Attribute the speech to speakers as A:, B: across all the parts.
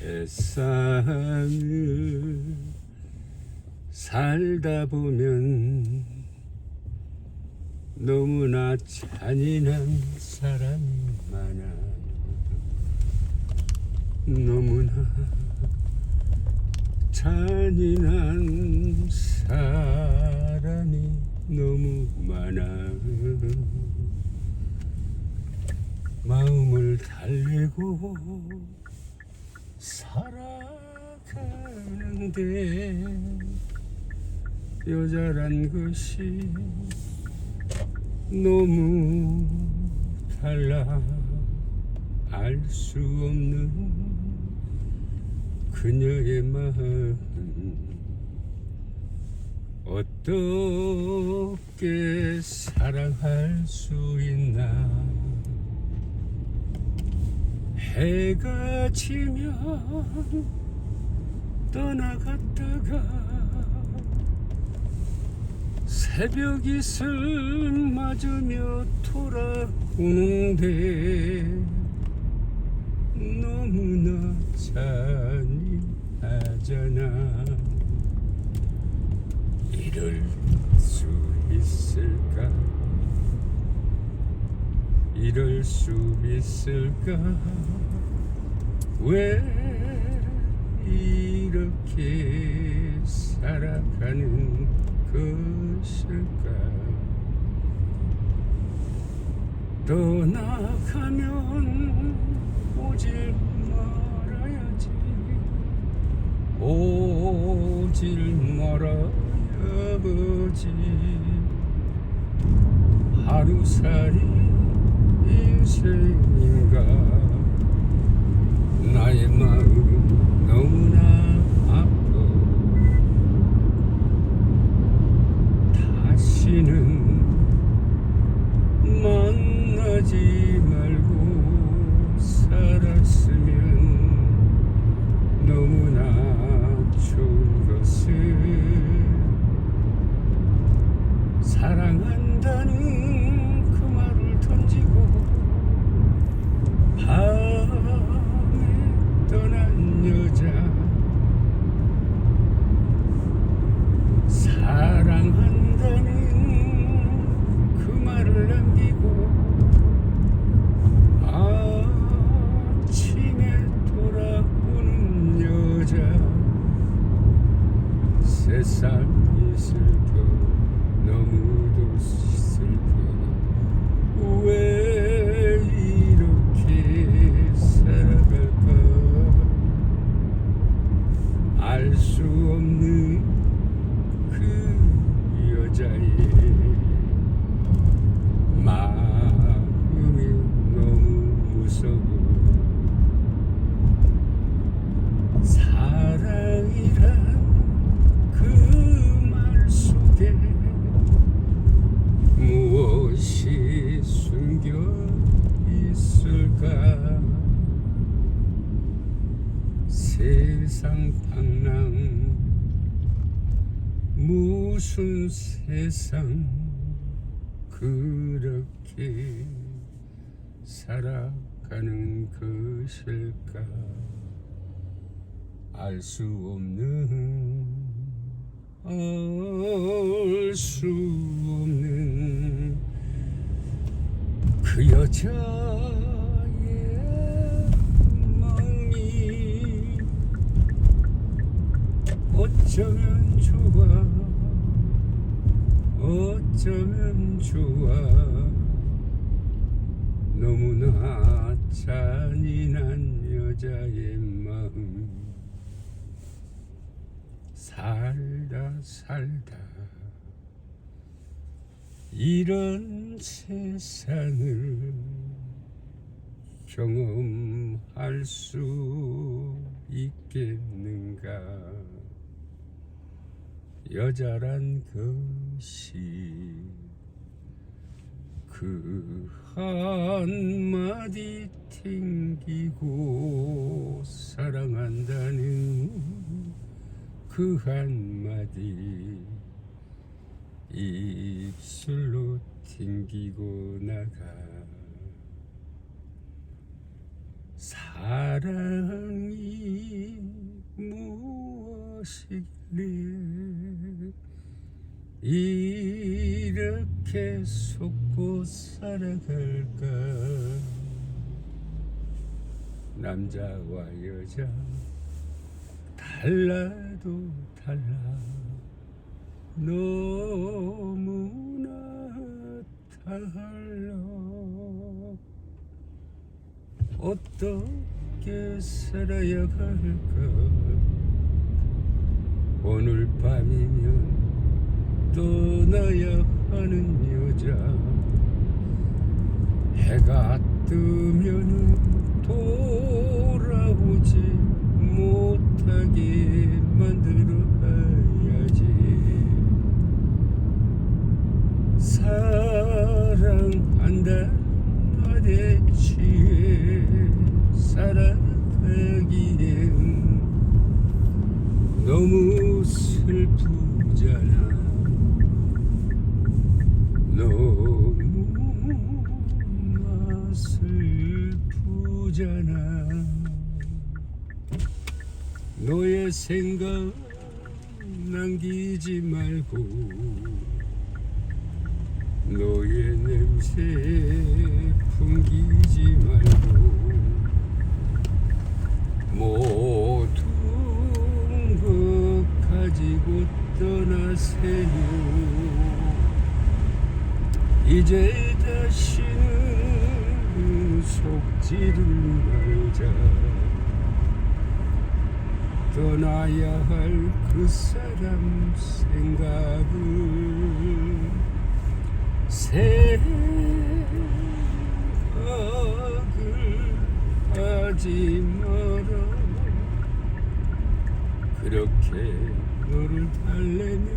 A: 세상을 살다 보면 너무나 잔인한 사람이 많아 너무나 잔인한 사람이 너무 많아 마음을 달래고 살아가는데 여자란 것이 너무 달라. 알 수 없는 그녀의 마음 어떻게 사랑할 수 있나 해가 지면 떠나갔다가 새벽 이슬 맞으며 돌아오는데 너무나 잔인하잖아. 이럴 수 있을까 이럴 수 있을까? 왜 이렇게 살아가는 것일까? 떠나가면 오질 말아야지. 오질 말아야지. 하루살이 인생인가 나의 마음 너무나 아파 다시는 만나지 말고 살았으면 너무나 좋은 것을 사랑한다는 그 말을 던지고 밤에 떠난 여자 사랑한다는 그 말을 무슨 세상 그렇게 살아가는 것일까? 알 수 없는 알 수 없는 그 여자의 마음이 어쩌면 좋아 어쩌면 좋아. 너무나 잔인한 여자의 마음. 살다 살다 이런 세상을 경험할 수 있겠는가 여자란 것이 그 한마디 튕기고 사랑한다는 그 한마디 입술로 튕기고 나가 사랑이 것이길래 이렇게 속고 살아갈까? 남자와 여자 달라도 달라. 너무나 달라. 어떻게 살아야 할까? 오늘 밤이면 떠나야 하는 여자. 해가 뜨면 돌아오지 못하게 만들어야지. 사랑한다는 말에 취해 살아가기엔 너무 슬프잖아 너무 슬프잖아 너의 생각 남기지 말고 너의 냄새 풍기지 말고 모든 것 가지고 떠나세요 이제 다시는 속지를 말자. 떠나야 할 그 사람 생각을 생각을 하지 마라. 그렇게 너를 달래며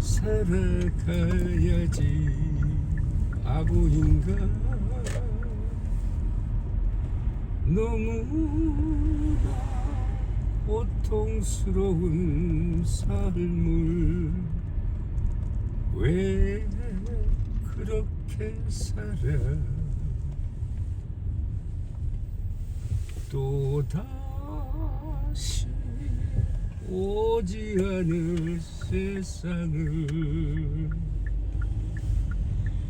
A: 살아가야지. 바보인가? 너무나 고통스러운 삶을 왜 그렇게 살아? 또 다시 오지 않을 세상을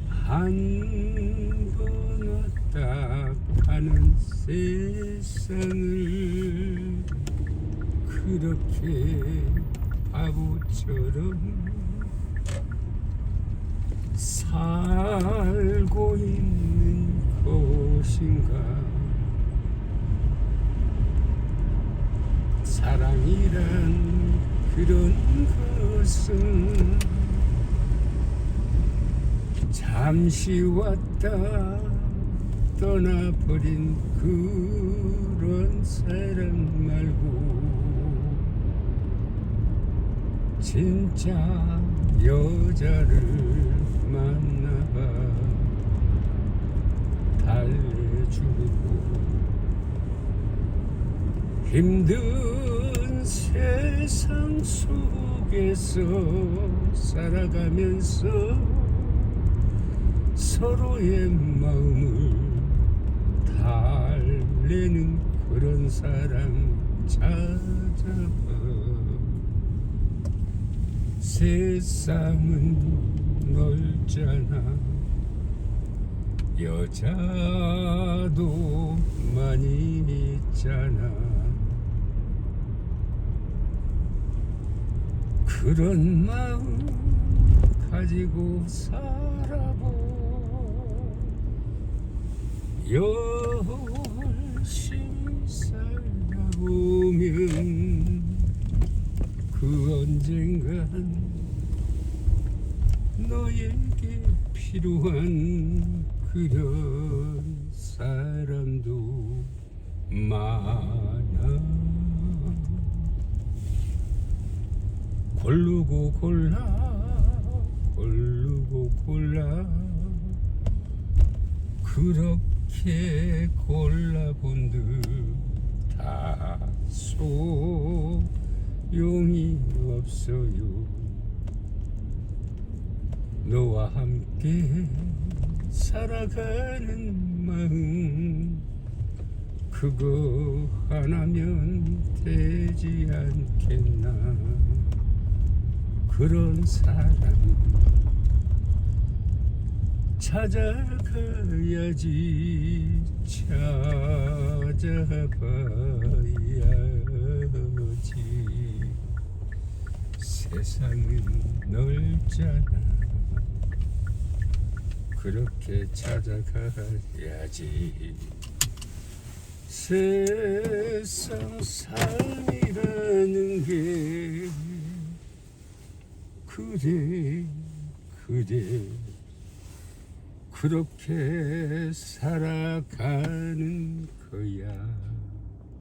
A: 한번 왔다 가는 세상을 그렇게 바보처럼 살고 있는 것인가 사랑이란 그런 것은 잠시 왔다 떠나버린 그런 사람 말고 진짜 여자를 만나봐 달래주고 힘든 세상 속에서 살아가면서 서로의 마음을 달래는 그런 사람 찾아봐. 세상은 넓잖아. 여자도 많이 있잖아 그런 마음 가지고 살아보. 열심히 살다 보면 그 언젠간 너에게 필요한 그런 사람도 많아 고르고 골라. 고르고 골라. 그렇게 골라본들 다 소용이 없어요. 너와 함께 살아가는 마음 그거 하나면 되지 않겠나 그런 사람. 찾아가야지 찾아봐야지. 세상은 넓잖아. 그렇게 찾아가야지. 세상 삶이라는 게 그대 그대. 그렇게 살아가는 거야